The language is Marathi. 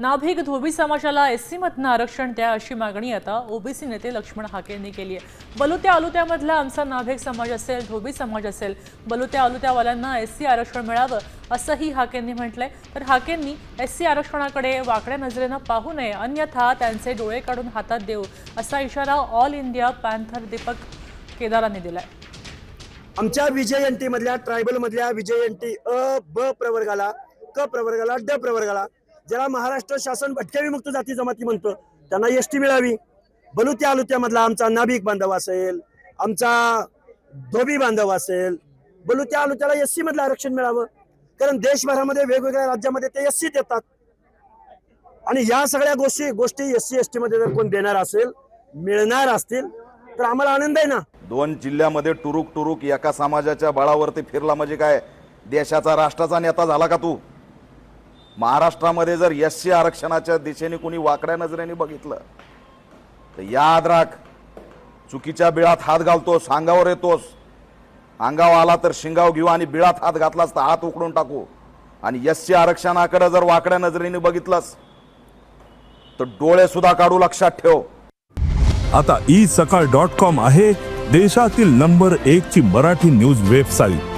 नाभिक धोबी समाजाला एस सीमधनं आरक्षण द्या अशी मागणी आता ओबीसी नेते लक्ष्मण हाकेंनी केली आहे. बलुत्या आलुत्यामधला आमचा नाभिक समाज असेल धोबी समाज असेल बलुत्या आलुत्यावाल्यांना एस सी आरक्षण मिळावं असंही हाकेंनी म्हटलंय. तर हाकेंनी एस सी आरक्षणाकडे वाकड्या नजरेनं पाहू नये अन्यथा त्यांचे डोळे काढून हातात देऊ असा इशारा ऑल इंडिया पॅन्थर दीपक केदारांनी दिलाय. आमच्या विजयंती मधल्या ट्रायबल मधल्या विजयंती अ ब प्रवर्गाला क प्रवर्गाला ड प्रवर्गाला ज्याला महाराष्ट्र शासन भटक्या विमुक्त जाती जमाती म्हणतो त्यांना एस टी मिळावी. बलुत्या आलुत्या मधला आमचा नाभिक बांधव असेल आमचा धोबी बांधव असेल बलुत्या आलुत्याला एस सी मधलं आरक्षण मिळावं. कारण देशभरामध्ये वेगवेगळ्या राज्यामध्ये ते एस सी देतात. आणि या सगळ्या गोष्टी गोष्टी एस सी एस टी मध्ये जर कोण देणार असेल मिळणार असतील तर आम्हाला आनंद आहे ना. दोन जिल्ह्यामध्ये टुरुक टुरुक एका समाजाच्या बळावरती फिरला म्हणजे काय? देशाचा राष्ट्राचा नेता झाला का तू? महाराष्ट्रामध्ये जर एस सी आरक्षणाच्या दिशेने कुणी वाकड्या नजरेने बघितलं तर याद राख चुकीच्या बिळात हात घालतोस अंगावर येतोस. अंगावर आला तर शिंगाव घेऊ आणि बिळात हात घातलास तर हात उकडून टाकू. आणि एस सी आरक्षणाकडे जर वाकड्या नजरेने बघितलंस तर डोळे सुद्धा काढू लक्षात ठेव. आता ई सकाळ डॉट कॉम आहे देशातील नंबर एक ची मराठी न्यूज वेबसाईट.